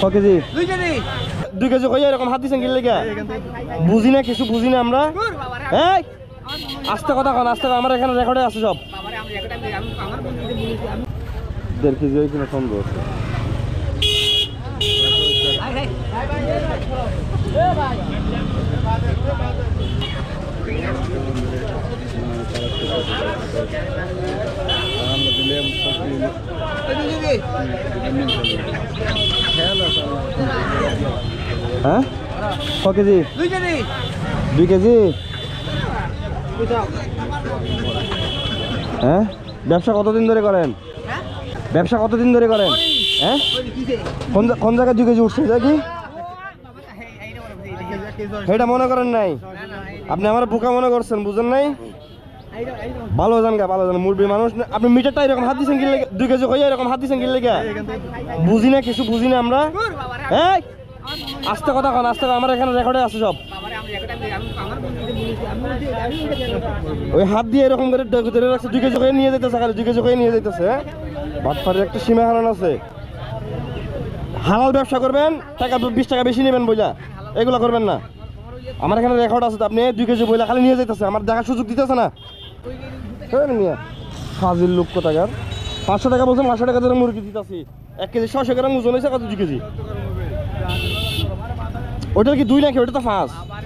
ক কেজি? দুই কেজি। দুই কেজি কই এরকম হাত দিছেন গিলে লেগে? বুঝি না কিছু বুঝি না আমরা? এই! আস্তে কথা কন আস্তে আমার এখানে রেকর্ডে আছে সব। আমার দেড় কেজি ওই কিনা আছে হাই হাই হ্যাঁ? ক কেজি? দুই কেজি। হ্যাঁ? ব্যবসা কতদিন ধরে করেন? হ্যাঁ? ব্যবসা কতদিন ধরে করেন? হ্যাঁ? কোন কোন জায়গায় দুই কেজি উঠছে? কি? সেটা মনে করেন নাই? আপনি আমার বোকা মনে করছেন বুঝেন নাই? ভালো জান গা ভালো জান মুরবি মানুষ আপনি মিটারটা এরকম হাত দিছেন গিলে দুই কেজি কই এরকম হাত দিছেন গিলে বুঝি না কিছু বুঝি না আমরা? এই! আস্তে কথা কন, আস্তে আমার এখানে রেকর্ডে আছে সব। ওই হাত দিয়ে এরকম করে ধরে- রাখছে, দুই কেজি করে নিয়ে যেতেছে খালি, দুই কেজি করে নিয়ে যেতেছে হ্যাঁ? একটা সীমা হারান আছে। হালাল ব্যবসা করবেন, টাকা বিশ টাকা বেশি নেবেন বইলা। এগুলো করবেন না। আমার এখানে রেকর্ড আছে আপনি দুই কেজি বইলা খালি নিয়ে যেতেছে আমার দেখার সুযোগ দিতেছে না। হ্যাঁ মিয়া। ফাজিল লোক কোথাকার? পাঁচশো টাকা বলছেন, পাঁচশো টাকা ধরে মুরগি দিতেছি। এক কেজি ছশো গ্রাম ওজন হয়েছে কত? দুই কেজি। ওটার কি দুই নাকি ওটা তো আমি